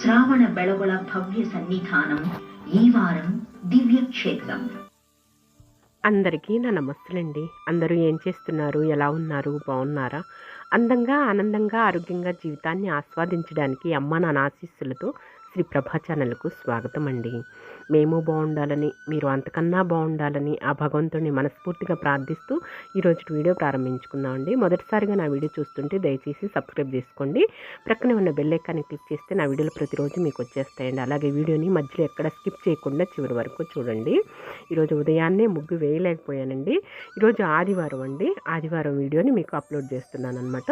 శ్రావణ బెళగుల భవ్య సన్నిధానం ఈ వారం దివ్యక్షేత్రం. అందరికీ నా నమస్తులండి. అందరూ ఏం చేస్తున్నారు? ఎలా ఉన్నారు? బాగున్నారా? అందంగా ఆనందంగా ఆరోగ్యంగా జీవితాన్ని ఆస్వాదించడానికి అమ్మ నాన్న ఆశీస్సులతో శ్రీ ప్రభా ఛానల్కు స్వాగతం అండి మేము బాగుండాలని మీరు అంతకన్నా బాగుండాలని ఆ భగవంతుడిని మనస్ఫూర్తిగా ప్రార్థిస్తూ ఈరోజు వీడియో ప్రారంభించుకుందామండి. మొదటిసారిగా నా వీడియో చూస్తుంటే దయచేసి సబ్స్క్రైబ్ చేసుకోండి. ప్రక్కనే ఉన్న బెల్ ఐకాన్ని క్లిక్ చేస్తే నా వీడియోలు ప్రతిరోజు మీకు వచ్చేస్తాయండి. అలాగే వీడియోని మధ్యలో ఎక్కడ స్కిప్ చేయకుండా చివరి వరకు చూడండి. ఈరోజు ఉదయాన్నే ముగ్గు వేయలేకపోయానండి. ఈరోజు ఆదివారం అండి. ఆదివారం వీడియోని మీకు అప్లోడ్ చేస్తున్నాను అనమాట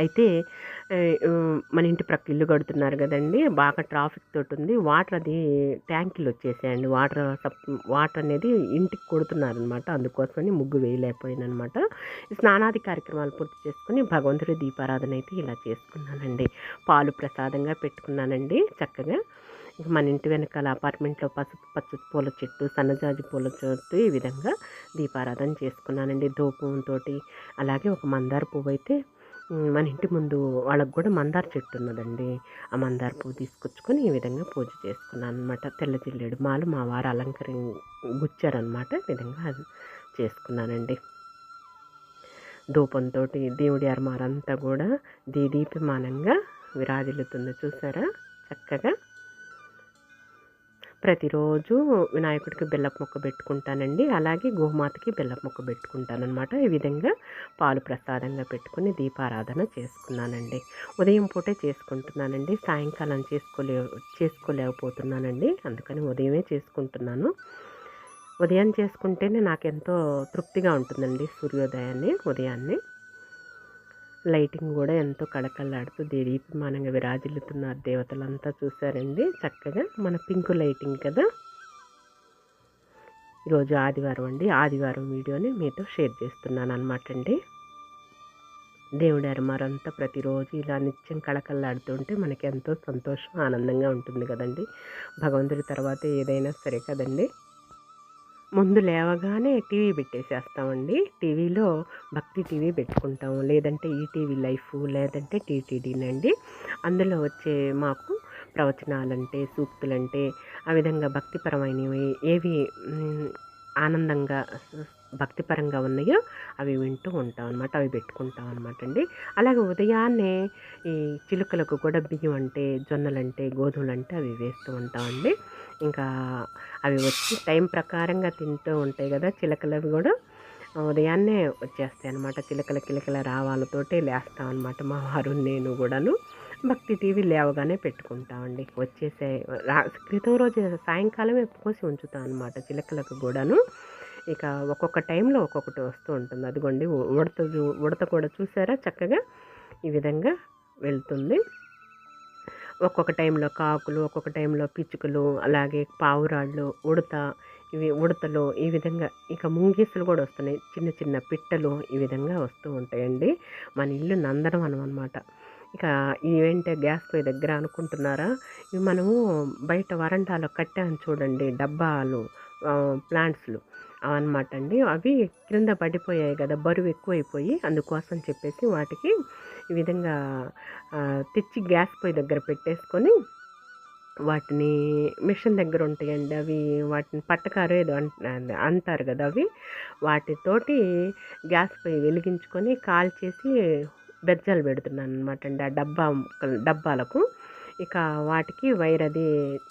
అయితే మన ఇంటి ప్రక్క ఇల్లు కడుతున్నారు కదండి బాగా ట్రాఫిక్ తోటి ఉంది వాటర్ అది ట్యాంకులు వచ్చేసాయండి వాటర్ సప్ వాటర్ అనేది ఇంటికి కొడుతున్నారు అనమాట అందుకోసమని ముగ్గు వేయలేకపోయాను అనమాట స్నానాది కార్యక్రమాలు పూర్తి చేసుకుని భగవంతుడి దీపారాధన అయితే ఇలా చేసుకున్నానండి. పాలు ప్రసాదంగా పెట్టుకున్నానండి చక్కగా. మన ఇంటి వెనకాల అపార్ట్మెంట్లో పసుపు పచ్చ పూల చెట్టు సన్నజాజి పూల చెట్టు ఈ విధంగా దీపారాధన చేసుకున్నానండి. ధూపంతో అలాగే ఒక మందార పువ్వు అయితే మన ఇంటి ముందు వాళ్ళకు కూడా మందార చెట్టు ఉన్నదండి. ఆ మందార పువ్వు తీసుకొచ్చుకొని ఈ విధంగా పూజ చేసుకున్నాను అనమాట తెల్ల జిల్లేడు మాలు మా వారు అలంకరి గుచ్చారనమాట ఈ విధంగా అది చేసుకున్నానండి. ధూపంతో దేవుడి అరమారంతా కూడా దీదీపమానంగా విరాజిల్లుతుంది. చూసారా? చక్కగా ప్రతిరోజు వినాయకుడికి బెల్లపు మొక్క పెట్టుకుంటానండి. అలాగే గోమాతకి బెల్లపు మొక్క పెట్టుకుంటానమాట ఈ విధంగా పాలు ప్రసాదంగా పెట్టుకుని దీపారాధన చేసుకున్నానండి. ఉదయం పూటే చేసుకుంటున్నానండి. సాయంకాలం చేసుకోలే చేసుకోలేకపోతున్నానండి. అందుకని ఉదయమే చేసుకుంటున్నాను. ఉదయం చేసుకుంటేనే నాకెంతో తృప్తిగా ఉంటుందండి సూర్యోదయాన్ని ఉదయాన్నే. లైటింగ్ కూడా ఎంతో కళకళలాడుతూ దీపమానంగా విరాజిల్లుతున్నారు దేవతలంతా చూసారండి చక్కగా మన పింక్ లైటింగ్ కదా. ఈరోజు ఆదివారం అండి. ఆదివారం వీడియోని మీతో షేర్ చేస్తున్నాను అనమాట అండి దేవుడి అరమారంతా ప్రతిరోజు ఇలా నిత్యం కళకళలాడుతుంటే మనకి ఎంతో సంతోషం ఆనందంగా ఉంటుంది కదండి. భగవంతుడి తర్వాత ఏదైనా సరే కదండి. ముందు లేవగానే టీవీ పెట్టేసేస్తామండి. టీవీలో భక్తి టీవీ పెట్టుకుంటాము. లేదంటే ఈటీవీ లైఫ్ లేదంటే టీటీడీనండి. అందులో వచ్చే మాకు ప్రవచనాలంటే సూక్తులంటే ఆ విధంగా భక్తిపరమైనవి ఏవి ఆనందంగా భక్తిపరంగా ఉన్నాయో అవి వింటూ ఉంటాం అనమాట అవి పెట్టుకుంటాం అనమాట అండి అలాగే ఉదయాన్నే ఈ చిలుకలకు కూడా బియ్యం అంటే జొన్నలంటే గోధుమలంటే అవి వేస్తూ ఉంటామండి. ఇంకా అవి వచ్చి టైం ప్రకారంగా తింటూ ఉంటాయి కదా చిలకలవి కూడా. ఉదయాన్నే వచ్చేస్తాయి అనమాట చిలకల కిలకల రావాలతోటే లేస్తాం అనమాట మా వారు నేను కూడాను. భక్తి టీవీ లేవగానే పెట్టుకుంటామండి. వచ్చేసే రా క్రితం రోజు సాయంకాలమే కోసి ఉంచుతాం అనమాట చిలకలకు కూడాను. ఇక ఒక్కొక్క టైంలో ఒక్కొక్కటి వస్తూ ఉంటుంది. అదిగోండి ఉడత చూ- ఉడత కూడా చూసారా? చక్కగా ఈ విధంగా వెళ్తుంది. ఒక్కొక్క టైంలో కాకులు ఒక్కొక్క టైంలో పిచ్చుకలు అలాగే పావురాళ్ళు ఉడత ఇవి ఉడతలు ఈ విధంగా ఇక ముంగీసులు కూడా వస్తున్నాయి. చిన్న చిన్న పిట్టలు ఈ విధంగా వస్తూ ఉంటాయండి. మన ఇల్లు నందనవనం అనమాట ఇక ఇవేంటే గ్యాస్ పొయ్యి దగ్గర అనుకుంటున్నారా? ఇవి మనము బయట వరండాలో కట్టాను చూడండి డబ్బాలు ప్లాంట్స్లు. అనమాట అండి అవి క్రింద పడిపోయాయి కదా బరువు ఎక్కువైపోయి అందుకోసం చెప్పేసి వాటికి ఈ విధంగా తెచ్చి గ్యాస్ పొయ్యి దగ్గర పెట్టేసుకొని వాటిని మిషన్ దగ్గర ఉంటాయండి. అవి వాటిని పట్టకారు ఏదో అంట- అంటారు కదా అవి. వాటితోటి గ్యాస్ పొయ్యి వెలిగించుకొని కాల్చేసి బెజ్జాలు పెడుతున్నాను అనమాట అండి ఆ డబ్బా డబ్బాలకు. ఇక వాటికి వైర్ అది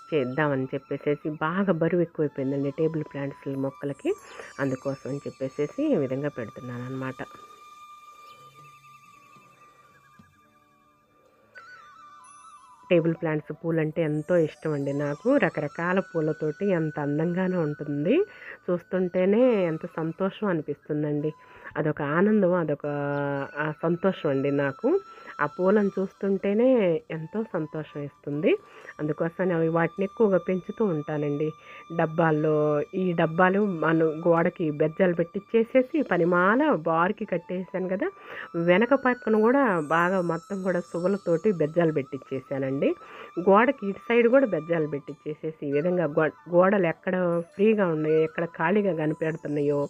చేద్దామని చెప్పేసి బాగా బరువు ఎక్కువైపోయిందండి టేబుల్ ప్లాంట్స్ మొక్కలకి. అందుకోసం అని చెప్పేసి ఈ విధంగా పెడుతున్నాను అనమాట టేబుల్ ప్లాంట్స్ పూలు అంటే ఎంతో ఇష్టం అండి నాకు. రకరకాల పూలతోటి ఎంత అందంగానే ఉంటుంది. చూస్తుంటేనే ఎంత సంతోషం అనిపిస్తుందండి. అదొక ఆనందం అదొక సంతోషం అండి నాకు. ఆ పూలను చూస్తుంటేనే ఎంతో సంతోషం ఇస్తుంది అందుకోసం అవి వాటిని ఎక్కువగా పెంచుతూ ఉంటానండి. డబ్బాల్లో ఈ డబ్బాలు మన గోడకి బెజ్జాలు పెట్టిచ్చేసేసి పనిమాల బార్కి కట్టేసాను కదా వెనక పక్కన కూడా బాగా మొత్తం కూడా శుభలతోటి బెజ్జాలు పెట్టిచ్చేసానండి. గోడకి ఇటు సైడ్ కూడా బెజ్జాలు పెట్టిచ్చేసేసి ఈ విధంగా గో గోడలు ఎక్కడ ఫ్రీగా ఉన్నాయో ఎక్కడ ఖాళీగా కనిపెడుతున్నాయో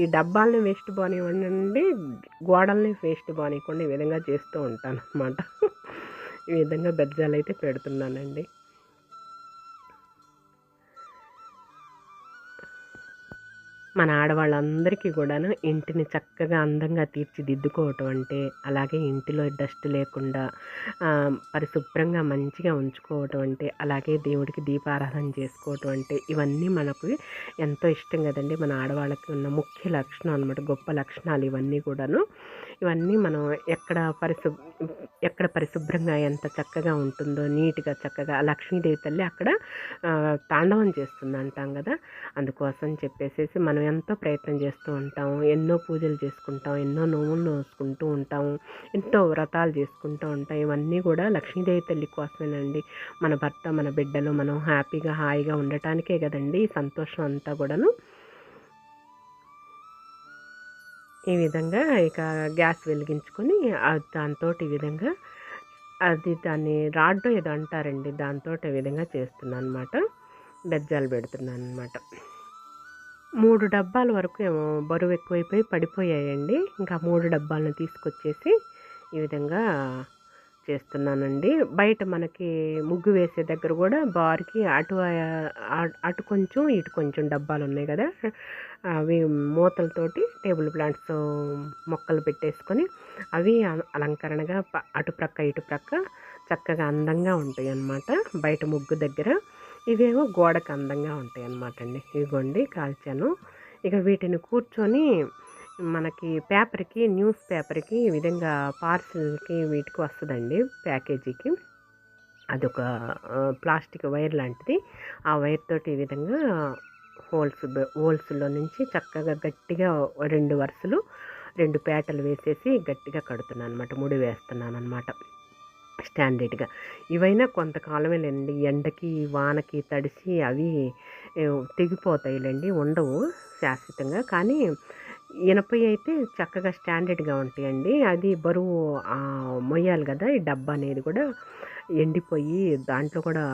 ఈ డబ్బాలని వేస్ట్ బానివ్వండి గోడల్ని వేస్ట్ బానివ్వకుండా ఈ విధంగా చేస్తూ ఉంటాను. అనమాట. ఈ విధంగా బెజ్జాలు అయితే పెడుతున్నానండి. మన ఆడవాళ్ళందరికీ కూడాను ఇంటిని చక్కగా అందంగా తీర్చిదిద్దుకోవటం అంటే అలాగే ఇంటిలో డస్ట్ లేకుండా పరిశుభ్రంగా మంచిగా ఉంచుకోవటం అంటే అలాగే దేవుడికి దీపారాధన చేసుకోవటం అంటే ఇవన్నీ మనకు ఎంతో ఇష్టం కదండి. మన ఆడవాళ్ళకి ఉన్న ముఖ్య లక్షణం అనమాట గొప్ప లక్షణాలు ఇవన్నీ కూడాను. ఇవన్నీ మనం ఎక్కడ పరిశుభ్ర ఎక్కడ పరిశుభ్రంగా ఎంత చక్కగా ఉంటుందో నీట్గా చక్కగా లక్ష్మీదేవి తల్లి అక్కడ తాండవం చేస్తుంది అంటాం కదా. అందుకోసం చెప్పేసేసి మనం ఎంతో ప్రయత్నం చేస్తూ ఉంటాం ఎన్నో పూజలు చేసుకుంటాం ఎన్నో నోములు నోసుకుంటూ ఉంటాం ఎంతో వ్రతాలు చేసుకుంటూ ఉంటాం. ఇవన్నీ కూడా లక్ష్మీదేవి తల్లి కోసమేనండి. మన భర్త మన బిడ్డలు మనం హ్యాపీగా హాయిగా ఉండటానికే కదండి ఈ సంతోషం అంతా కూడాను. ఈ విధంగా ఇక గ్యాస్ వెలిగించుకొని దాంతో ఈ విధంగా అది దాన్ని రాడ్డో ఏదో అంటారండి దాంతో ఈ విధంగా చేస్తున్నాను అనమాట బెజ్జాలు పెడుతున్నాను అనమాట మూడు డబ్బాల వరకు ఏమో బరువు ఎక్కువైపోయి పడిపోయాయండి. ఇంకా మూడు డబ్బాలను తీసుకొచ్చేసి ఈ విధంగా చేస్తున్నానండి. బయట మనకి ముగ్గు వేసే దగ్గర కూడా బార్కి అటు అటు కొంచెం ఇటు కొంచెం డబ్బాలు ఉన్నాయి కదా. అవి మూతలతోటి టేబుల్ ప్లాంట్స్ మొక్కలు పెట్టేసుకొని అవి అలంకరణగా ప- అటు ప్రక్క ఇటు ప్రక్క చక్కగా అందంగా ఉంటాయి అన్నమాట బయట ముగ్గు దగ్గర. ఇవేమో గోడకు అందంగా ఉంటాయి అన్నమాట అండి ఇగోండి కాల్చాను. ఇక వీటిని కూర్చొని మనకి పేపర్కి న్యూస్ పేపర్కి ఈ విధంగా పార్సిల్కి వీటికి వస్తుందండి ప్యాకేజీకి. అదొక ప్లాస్టిక్ వైర్ లాంటిది. ఆ వైర్ తోటి ఈ విధంగా హోల్స్ హోల్స్లో నుంచి చక్కగా గట్టిగా రెండు వరుసలు రెండు పేటలు వేసేసి గట్టిగా కడుతున్నాను అనమాట ముడి వేస్తున్నాను అనమాట స్టాండర్డ్గా. ఇవైనా కొంతకాలమే లేండి ఎండకి వానకి తడిసి అవి ఏ, తెగిపోతాయిలేండి ఉండవు శాశ్వతంగా. కానీ ఇనపై అయితే చక్కగా స్టాండర్డ్గా ఉంటాయండి. అది బరువు మొయ్యాలి కదా ఈ డబ్బా అనేది కూడా ఎండిపోయి దాంట్లో కూడా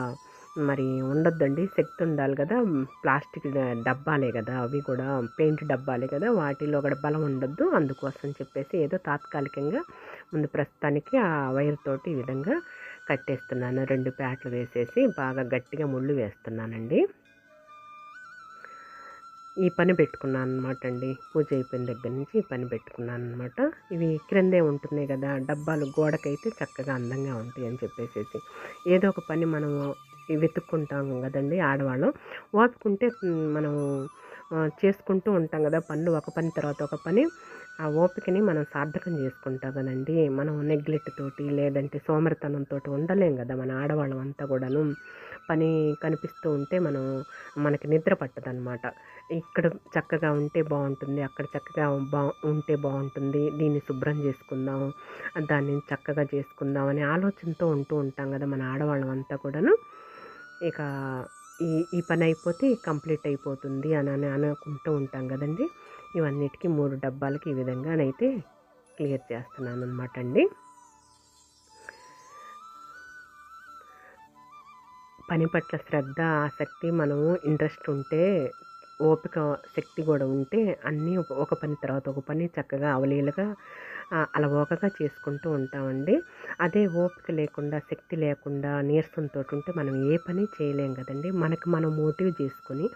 మరి ఉండొద్దండి. శక్తి ఉండాలి కదా ప్లాస్టిక్ డబ్బాలే కదా అవి కూడా పెయింట్ డబ్బాలే కదా వాటిలో కూడా బలం ఉండొద్దు. అందుకోసం చెప్పేసి ఏదో తాత్కాలికంగా ముందు ప్రస్తుతానికి ఆ వైర్ తోటి ఈ విధంగా కట్టేస్తున్నాను. రెండు ప్యాట్లు వేసేసి బాగా గట్టిగా ముళ్ళు వేస్తున్నానండి. ఈ పని పెట్టుకున్నాను అనమాట అండి పూజ అయిపోయిన దగ్గర నుంచి ఈ పని పెట్టుకున్నాను అనమాట ఇవి క్రిందే ఉంటున్నాయి కదా డబ్బాలు గోడకైతే చక్కగా అందంగా ఉంటాయి అని చెప్పేసేసి. ఏదో ఒక పని మనం వెతుక్కుంటాం కదండి ఆడవాళ్ళం. ఓపుకుంటే మనం చేసుకుంటూ ఉంటాం కదా పనులు. ఒక పని తర్వాత ఒక పని. ఆ ఓపికని మనం సార్థకం చేసుకుంటాం కదండి. మనం నెగ్లెట్ తోటి లేదంటే సోమరితనంతో ఉండలేం కదా మన ఆడవాళ్ళం అంతా కూడాను. పని కనిపిస్తూ ఉంటే మనం మనకి నిద్ర పట్టదనమాట ఇక్కడ చక్కగా ఉంటే బాగుంటుంది అక్కడ చక్కగా బా ఉంటే బాగుంటుంది దీన్ని శుభ్రం చేసుకుందాం దాన్ని చక్కగా చేసుకుందాం అనే ఆలోచనతో ఉంటూ ఉంటాం కదా మన ఆడవాళ్ళం అంతా కూడాను. ఇక ఈ ఈ పని అయిపోతే కంప్లీట్ అయిపోతుంది అని అని అనుకుంటూ ఉంటాం కదండి. ఇవన్నిటికీ మూడు డబ్బాలకి ఈ విధంగానైతే క్లియర్ చేస్తున్నాను అనమాట అండి. పని పట్ల శ్రద్ధ ఆసక్తి మనము ఇంట్రెస్ట్ ఉంటే ఓపిక శక్తి కూడా ఉంటే అన్నీ ఒక- పని తర్వాత ఒక పని చక్కగా అవలీలుగా అలవోకగా చేసుకుంటూ ఉంటామండి. అదే ఓపిక లేకుండా శక్తి లేకుండా నీరసంతో ఉంటే మనం ఏ పని చేయలేం కదండి. మనకు మనం మోటివ్ చేసుకొని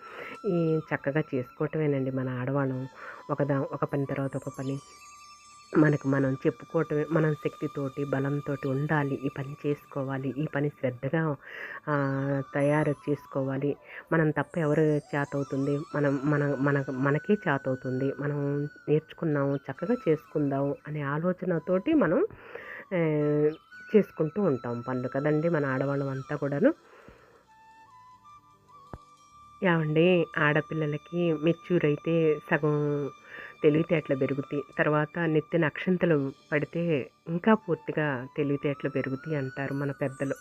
ఈ చక్కగా చేసుకోవటమేనండి మన ఆడవాళ్ళం. ఒకదా ఒక పని తర్వాత ఒక పని. మనకు మనం చెప్పుకోవటమే మనం శక్తితోటి బలంతో ఉండాలి. ఈ పని చేసుకోవాలి. ఈ పని శ్రద్ధగా తయారు చేసుకోవాలి. మనం తప్ప ఎవరు చేతవుతుంది మనం మన మన మనకే చేతవుతుంది మనం నేర్చుకున్నాము చక్కగా చేసుకుందాము అనే ఆలోచనతోటి మనం చేసుకుంటూ ఉంటాం. పనులు కదండి మన ఆడవాళ్ళం అంతా కూడాను. ఏమండి? ఆడపిల్లలకి మెచ్యూర్ అయితే సగం తెలివితేటలు పెరుగుతాయి. తర్వాత నెత్తిన అక్షంతలు పడితే ఇంకా పూర్తిగా తెలివితేటలు పెరుగుతాయి అంటారు మన పెద్దలు.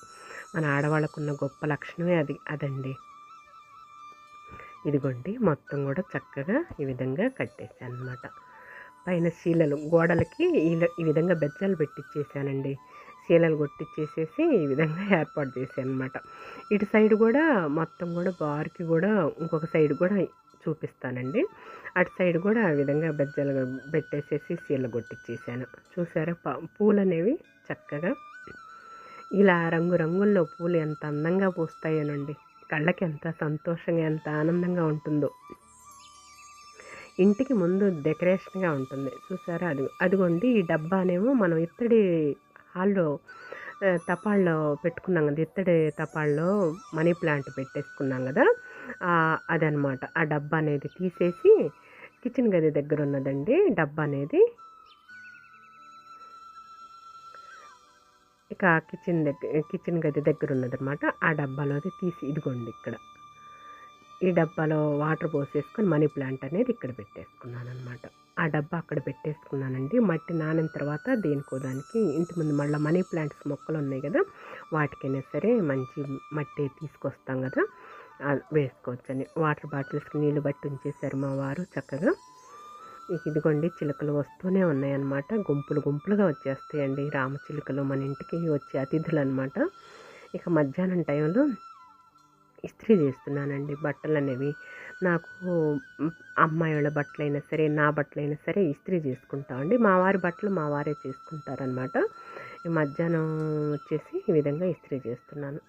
మన ఆడవాళ్ళకున్న గొప్ప లక్షణమే అది అదండి. ఇదిగోండి మొత్తం కూడా చక్కగా ఈ విధంగా కట్టేసాను అనమాట పైన శీలలు గోడలకి ఈ- ఈ విధంగా బెజ్జాలు పెట్టించేసానండి శీలలు కొట్టించేసేసి ఈ విధంగా ఏర్పాటు చేశాను అనమాట ఇటు సైడ్ కూడా మొత్తం కూడా బార్కి కూడా ఇంకొక సైడ్ కూడా చూపిస్తానండి. అటు సైడ్ కూడా ఆ విధంగా బెజ్జలుగా పెట్టేసేసి శీల కొట్టించేసాను చూసారా? ప- పూలు అనేవి చక్కగా ఇలా రంగురంగుల్లో పూలు ఎంత అందంగా పూస్తాయోనండి. కళ్ళకి ఎంత సంతోషంగా ఎంత ఆనందంగా ఉంటుందో. ఇంటికి ముందు డెకరేషన్గా ఉంటుంది. చూసారా? అది అదిగోండి ఈ డబ్బానేమో మనం ఇత్తడి హాల్లో ఆ, తపాల్లో పెట్టుకున్నాం కదా ఇత్తడి తపాల్లో మనీ ప్లాంట్ పెట్టేసుకున్నాం కదా. అదనమాట. ఆ డబ్బా అనేది తీసేసి కిచెన్ గది దగ్గర ఉన్నదండి. డబ్బా అనేది. ఇక కిచెన్ దగ్గర కిచెన్ గది దగ్గర ఉన్నదనమాట. ఆ డబ్బాలోది తీసి ఇదిగోండి ఇక్కడ. ఈ డబ్బాలో వాటర్ పోసేసుకొని మనీ ప్లాంట్ అనేది ఇక్కడ పెట్టేసుకున్నాను అనమాట ఆ డబ్బా అక్కడ పెట్టేసుకున్నానండి. మట్టి నానిన తర్వాత దేనికో దానికి ఇంటి ముందు మళ్ళీ మనీ ప్లాంట్స్ మొక్కలు ఉన్నాయి కదా వాటికైనా సరే మంచి మట్టి తీసుకొస్తాం కదా. వేసుకోవచ్చని వాటర్ బాటిల్స్కి నీళ్ళు బట్టి ఉంచేశారు మా వారు చక్కగా. ఇదిగోండి చిలుకలు వస్తూనే ఉన్నాయన్నమాట. గుంపులు గుంపులుగా వచ్చేస్తాయండి. రామచిలుకలు మన ఇంటికి వచ్చే అతిథులు అనమాట ఇక మధ్యాహ్నం టైంలో ఇస్త్రీ చేస్తున్నానండి. బట్టలు అనేవి నాకు అమ్మాయి వాళ్ళ బట్టలైనా సరే నా బట్టలైనా సరే ఇస్త్రీ చేసుకుంటామండి మా వారి బట్టలు మా వారే చేసుకుంటారనమాట మధ్యాహ్నం వచ్చేసి ఈ విధంగా ఇస్త్రీ చేస్తున్నాను.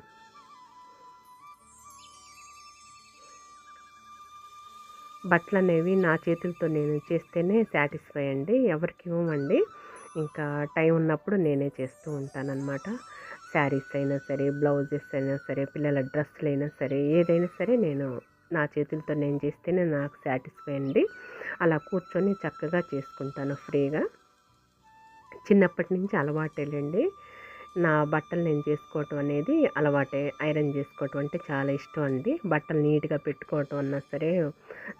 బట్టలు అనేవి నా చేతులతో నేను చేస్తేనే సాటిస్ఫై అండి ఎవరికి ఇవ్వమండి. ఇంకా టైం ఉన్నప్పుడు నేనే చేస్తూ ఉంటానన్నమాట. శారీస్ అయినా సరే బ్లౌజెస్ అయినా సరే పిల్లల డ్రెస్సులు అయినా సరే ఏదైనా సరే నేను నా చేతులతో నేను చేస్తేనే నాకు సాటిస్ఫై అండి. అలా కూర్చొని చక్కగా చేసుకుంటాను ఫ్రీగా. చిన్నప్పటి నుంచి అలవాటేలేండి. నా బట్టలు నేను చేసుకోవటం అనేది అలవాటే. ఐరన్ చేసుకోవటం అంటే చాలా ఇష్టం అండి. బట్టలు నీట్గా పెట్టుకోవటం అన్నా సరే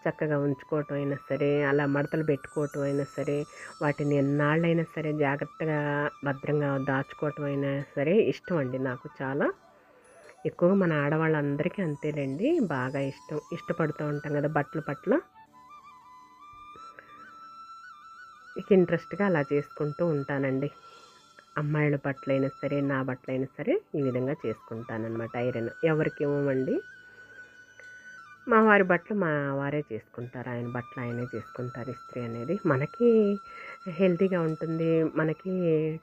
చక్కగా ఉంచుకోవటం అయినా సరే అలా మడతలు పెట్టుకోవటం అయినా సరే వాటిని ఎన్నాళ్ళైనా సరే జాగ్రత్తగా భద్రంగా దాచుకోవటం అయినా సరే ఇష్టం అండి నాకు చాలా. ఎక్కువగా మన ఆడవాళ్ళందరికీ అంతేలేండి బాగా ఇష్టం. ఇష్టపడుతూ ఉంటాం కదా బట్టల పట్ల. ఇక ఇంట్రెస్ట్గా అలా చేసుకుంటూ ఉంటానండి. అమ్మాయిల బట్టలైనా సరే నా బట్టలైనా సరే ఈ విధంగా చేసుకుంటానన్నమాట ఐరన్. ఎవరికి ఇవ్వమండి? మా వారి బట్టలు మా వారే చేసుకుంటారు. ఆయన బట్టలు ఆయనే చేసుకుంటారు. ఇస్త్రీ అనేది మనకి హెల్తీగా ఉంటుంది. మనకి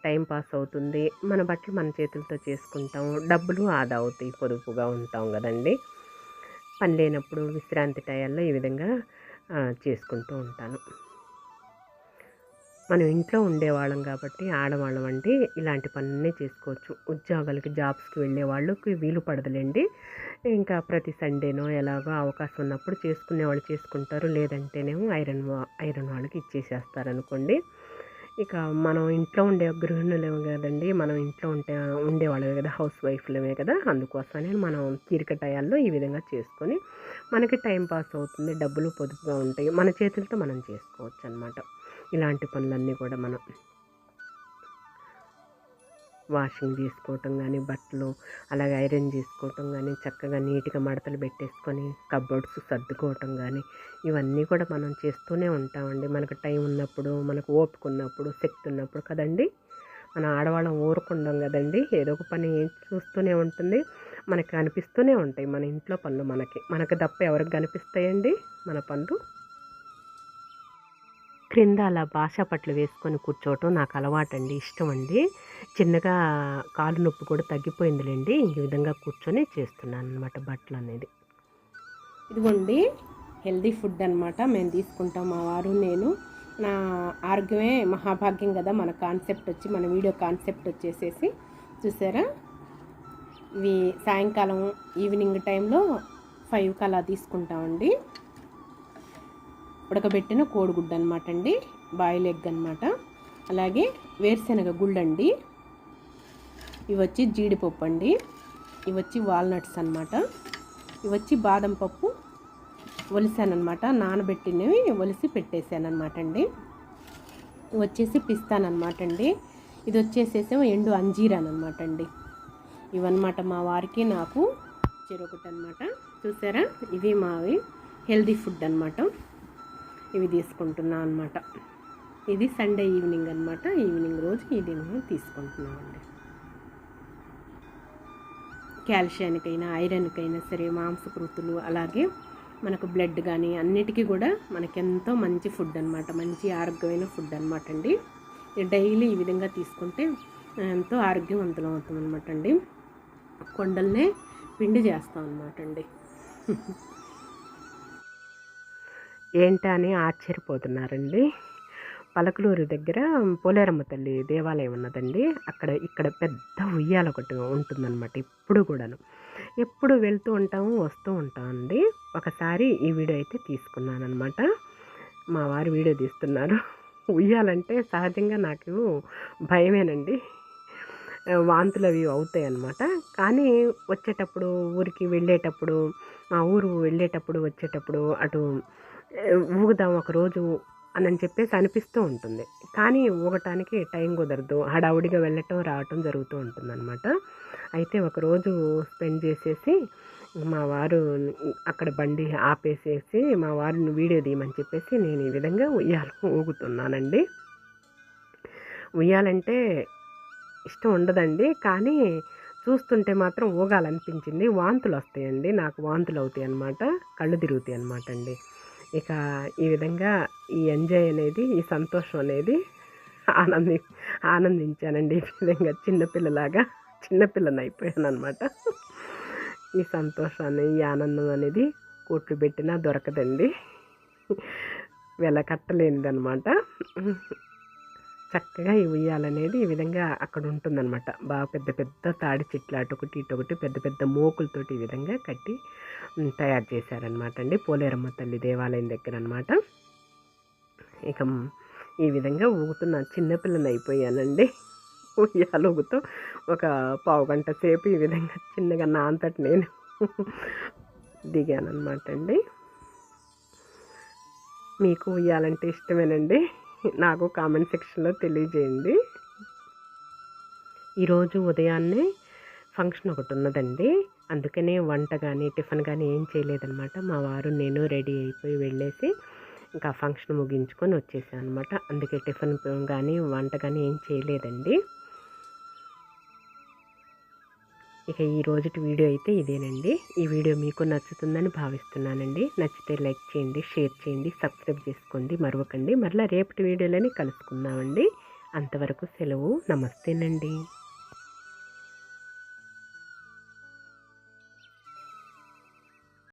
టైం పాస్ అవుతుంది. మన బట్టలు మన చేతులతో చేసుకుంటాం. డబ్బులు ఆదా అవుతాయి. పొదుపుగా ఉంటాం కదండి. పని లేనప్పుడు విశ్రాంతి టయాల్లో ఈ విధంగా చేసుకుంటూ ఉంటాను. మనం ఇంట్లో ఉండేవాళ్ళం కాబట్టి ఆడవాళ్ళం అంటే ఇలాంటి పనులనే చేసుకోవచ్చు. ఉద్యోగాలకి జాబ్స్కి వెళ్ళే వాళ్ళకి వీలు పడదులేండి. ఇంకా ప్రతి సండేనో ఎలాగో అవకాశం ఉన్నప్పుడు చేసుకునే వాళ్ళు చేసుకుంటారు. లేదంటేనేమో ఐరన్ వా- ఐరన్ వాళ్ళకి ఇచ్చేసేస్తారు అనుకోండి ఇక మనం ఇంట్లో ఉండే గృహిణులేము కదండి. మనం ఇంట్లో ఉంటే ఉండేవాళ్ళమే కదా హౌస్ వైఫ్లమే కదా. అందుకోసమే మనం తీరిక టయాల్లో ఈ విధంగా చేసుకొని మనకి టైం పాస్ అవుతుంది. డబ్బులు పొదుపుగా ఉంటాయి. మన చేతులతో మనం చేసుకోవచ్చు అనమాట ఇలాంటి పనులన్నీ కూడా మనం వాషింగ్ చేసుకోవటం కానీ బట్టలు అలాగే ఐరన్ చేసుకోవటం కానీ చక్కగా నీట్గా మడతలు పెట్టేసుకొని కబోర్డ్స్ సర్దుకోవటం కానీ ఇవన్నీ కూడా మనం చేస్తూనే ఉంటామండి. మనకు టైం ఉన్నప్పుడు మనకు ఓపిక ఉన్నప్పుడు శక్తి ఉన్నప్పుడు కదండి. మన ఆడవాళ్ళం ఊరుకుండం కదండి. ఏదో ఒక పని చూస్తూనే ఉంటుంది మనకి కనిపిస్తూనే ఉంటాయి. మన ఇంట్లో పనులు మనకి మనకు తప్ప ఎవరికి కనిపిస్తాయండి? మన పనులు క్రింద అలా భాషా పట్లు వేసుకొని కూర్చోవటం నాకు అలవాటండి ఇష్టం అండి చిన్నగా కాలు నొప్పి కూడా తగ్గిపోయిందిలేండి ఈ విధంగా కూర్చొని చేస్తున్నాను అనమాట బట్టలు అనేది ఇదిగోండి హెల్దీ ఫుడ్ అనమాట మేము తీసుకుంటాం మా వారు నేను. నా ఆరోగ్యమే మహాభాగ్యం కదా మన కాన్సెప్ట్ వచ్చి మన వీడియో కాన్సెప్ట్ వచ్చేసేసి. చూసారా? ఇవి సాయంకాలం ఈవినింగ్ టైంలో ఫైవ్కి అలా తీసుకుంటామండి. ఉడకబెట్టిన కోడిగుడ్డు అనమాట అండి బాయిల్ ఎగ్ అనమాట. అలాగే వేరుశనగ గుళ్ళు అండి ఇవి వచ్చి జీడిపప్పు అండి ఇవి వచ్చి వాల్నట్స్ అనమాట. ఇవి వచ్చి బాదం పప్పు ఒలిసానమాట నానబెట్టినవి ఒలిసి పెట్టేశానమాట అండి ఇవి వచ్చేసి పిస్తానమాట అండి ఇది వచ్చేసేసేమో ఎండు అంజీరానమాట అనమాట అండి ఇవన్నమాట మా వారికి నాకు చెరొకటి అనమాట చూసారా? ఇవి మావి హెల్దీ ఫుడ్ అనమాట ఇవి తీసుకుంటున్నాం అనమాట ఇది సండే ఈవినింగ్ అనమాట ఈవినింగ్ రోజు ఇది నేను తీసుకుంటున్నామండి. క్యాల్షియానికైనా ఐరన్కైనా సరే మాంసకృతులు అలాగే మనకు బ్లడ్ కానీ అన్నిటికీ కూడా మనకెంతో మంచి ఫుడ్ అనమాట మంచి ఆరోగ్యమైన ఫుడ్ అనమాట అండి. ఇది డైలీ ఈ విధంగా తీసుకుంటే ఎంతో ఆరోగ్యవంతులం అవుతాం అనమాట అండి. కొండల్నే పిండి చేస్తాం అనమాట అండి. ఏంటా అని ఆశ్చర్యపోతున్నారండి. పలకలూరు దగ్గర పోలేరమ్మ తల్లి దేవాలయం ఉన్నదండి. అక్కడ ఇక్కడ పెద్ద ఉయ్యాల ఒకటి ఉంటుందన్నమాట ఇప్పుడు కూడాను. ఎప్పుడు వెళ్తూ ఉంటాము వస్తూ ఉంటామండి ఒకసారి ఈ వీడియో అయితే తీసుకున్నాను అనమాట మా వారు వీడియో తీస్తున్నారు. ఉయ్యాలంటే సహజంగా నాకు భయమేనండి. వాంతులు అవి అవుతాయి అన్నమాట కానీ వచ్చేటప్పుడు ఊరికి వెళ్ళేటప్పుడు మా ఊరు వెళ్ళేటప్పుడు వచ్చేటప్పుడు అటు ఊగుదాం ఒకరోజు అని చెప్పేసి అనిపిస్తూ ఉంటుంది. కానీ ఊగటానికి టైం కుదరదు. హడావుడిగా వెళ్ళటం రావటం జరుగుతూ ఉంటుందన్నమాట. అయితే ఒకరోజు స్పెండ్ చేసేసి మా వారు అక్కడ బండి ఆపేసేసి మా వారిని వీడియో తీయమని చెప్పేసి నేను ఈ విధంగా ఉయ్యాల ఊగుతున్నానండి. ఉయ్యాలంటే ఇష్టం ఉండదండి. కానీ చూస్తుంటే మాత్రం ఊగాలనిపించింది. వాంతులు వస్తాయండి. నాకు వాంతులు అవుతాయి అన్నమాట కళ్ళు తిరుగుతాయి అన్నమాట అండి. ఇక ఈ విధంగా ఈ ఎంజాయ్ అనేది ఈ సంతోషం అనేది ఆనంది ఆనందించానండి. ఈ విధంగా చిన్నపిల్లలాగా చిన్నపిల్లని అయిపోయాను అనమాట ఈ సంతోషాన్ని ఈ ఆనందం అనేది కోట్లు పెట్టినా దొరకదండి. వెలకట్టలేనిదనమాట చక్కగా ఈ ఉయ్యాలనేది ఈ విధంగా అక్కడ ఉంటుందన్నమాట. బాగా పెద్ద పెద్ద తాడి చెట్లు అటొకటి ఇటొకటి పెద్ద పెద్ద మోకులతోటి ఈ విధంగా కట్టి తయారు చేశారనమాట అండి. పోలేరమ్మ తల్లి దేవాలయం దగ్గర అనమాట ఇక ఈ విధంగా ఊగుతున్న చిన్నపిల్లని అయిపోయానండి. ఉయ్యాలు ఊగుతూ ఒక పావు గంట సేపు ఈ విధంగా చిన్నగా నా అంతటి నేను దిగానమాట అండి. మీకు ఉయ్యాలంటే ఇష్టమేనండి? నాకు కామెంట్ సెక్షన్లో తెలియజేయండి. ఈరోజు ఉదయాన్నే ఫంక్షన్ ఒకటి ఉన్నదండి. అందుకనే వంట కానీ టిఫిన్ కానీ ఏం చేయలేదన్నమాట. మా వారు నేను రెడీ అయిపోయి వెళ్ళేసి ఇంకా ఫంక్షన్ ముగించుకొని వచ్చేసాను అనమాట అందుకే టిఫిన్ కానీ వంట కానీ ఏం చేయలేదండి. ఇక ఈ రోజుటి వీడియో అయితే ఇదేనండి. ఈ వీడియో మీకు నచ్చుతుందని భావిస్తున్నానండి. నచ్చితే లైక్ చేయండి షేర్ చేయండి సబ్స్క్రైబ్ చేసుకోండి మరొకండి మరలా రేపటి వీడియోలని కలుసుకుందామండి. అంతవరకు సెలవు. నమస్తేనండి.